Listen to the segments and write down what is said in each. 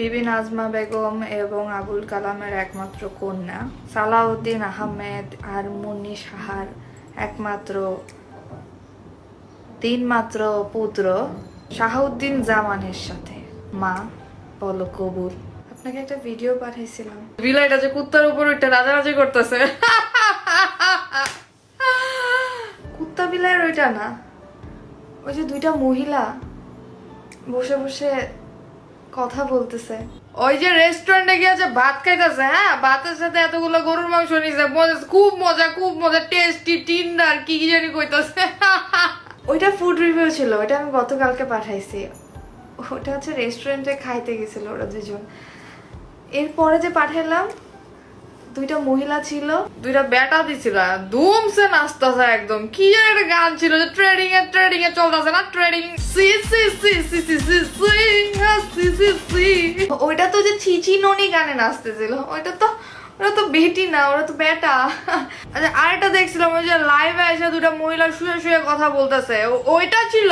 বিবি নাজমা বেগম এবং আবুল কালামের একমাত্র কন্যা সালাউদ্দিন আহমেদ আর মুন্নি সাহার একমাত্র তিনমাত্র পুত্র শাহাউদ্দিন জামানের সাথে। মা বলো কবুল। আপনাকে একটা ভিডিও পাঠাইছিলাম। বিলাইটা যে কুত্তার উপর ওইটা রাজারাজি করতেছে। কুত্তা বিলাইয়ের ওইটা না ওই যে দুইটা মহিলা বসে বসে কথা বলতেছে। ওই যে রেস্টুরেন্টে গিয়েছে ভাত খাইতেছে হ্যাঁ? ভাতের সাথে এতগুলো গরুর মাংস নিয়েছে মজা খুব মজা খুব মজা টেস্টি টিন্ডার কি কি জানি কইতাছে। ওইটা ফুড রিভিউ ছিল ওইটা আমি গতকালকে পাঠাইছি। ওটা হচ্ছে রেস্টুরেন্টে খাইতে গেছিল ওরা দুজন। এরপরে যে পাঠাইলাম দুইটা মহিলা ছিল, দুইটা বেটা দিছিল ধুমসে নাচতেছে একদম। কি একটা গান ছিল যে ট্রেডিং এ ট্রেডিং এ চলতেছে না trading C C C C C C C C C ওইটা তো যে চিচি ননি গানে নাচতেছিল, ওইটা তো, ওরা তো বেটি না, ওরা তো বেটা। আচ্ছা আরেকটা দেখছিলাম, ওই যে লাইভে এসে দুটা মহিলা শুয়ে শুয়ে কথা বলতেছে ওইটা ছিল।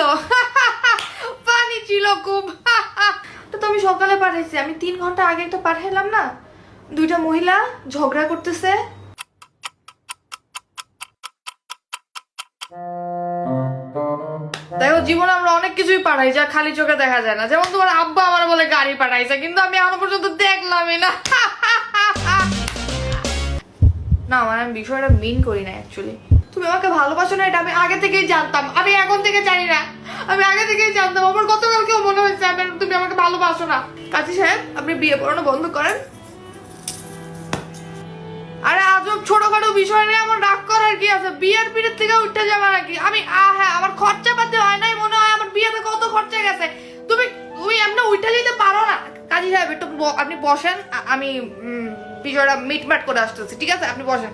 পানি ছিল খুব। তো আমি সকালে পাঠাইছি, আমি তিন ঘণ্টা আগে একটা পাঠাইলাম না দুইটা মহিলা ঝগড়া করতেছে। দেখো জীবনে আমরা অনেক কিছুই পাঠাই যা খালি চোখে দেখা যায় না। যেমন তোমার আব্বা আমার বলে গাড়ি পাঠাইছে কিন্তু আমি এখনও পর্যন্ত দেখলামই না। না মানে আমি বিষয়টা মিন করি না অ্যাকচুয়ালি তুমি আমাকে ভালোবাসো না, এটা আমি আগে থেকেই জানতাম। আমি এখন থেকে জানি না। আমি আগে থেকেই জানতাম। আমার গতকালকেও মনে হয়েছে তুমি আমাকে ভালোবাসো না। কাজী সাহেব, আপনি বিয়ে পড়ানো বন্ধ করেন। ছোটখাটো বিষয় নিয়ে আমার রাগ করার কি আছে? বিয়ের পিড়ের থেকে উঠে আর কি আমি, আ হ্যাঁ আমার খরচা পাতি হয় নাই মনে হয়, আমার বিয়েতে কত খরচা গেছে। তুমি তুমি এমনি উঠে যেতে পারো না। কাজী সাহেব, একটু আপনি বসেন আমি বিষয়টা মিটমাট করে আসতেছি, ঠিক আছে? আপনি বসেন।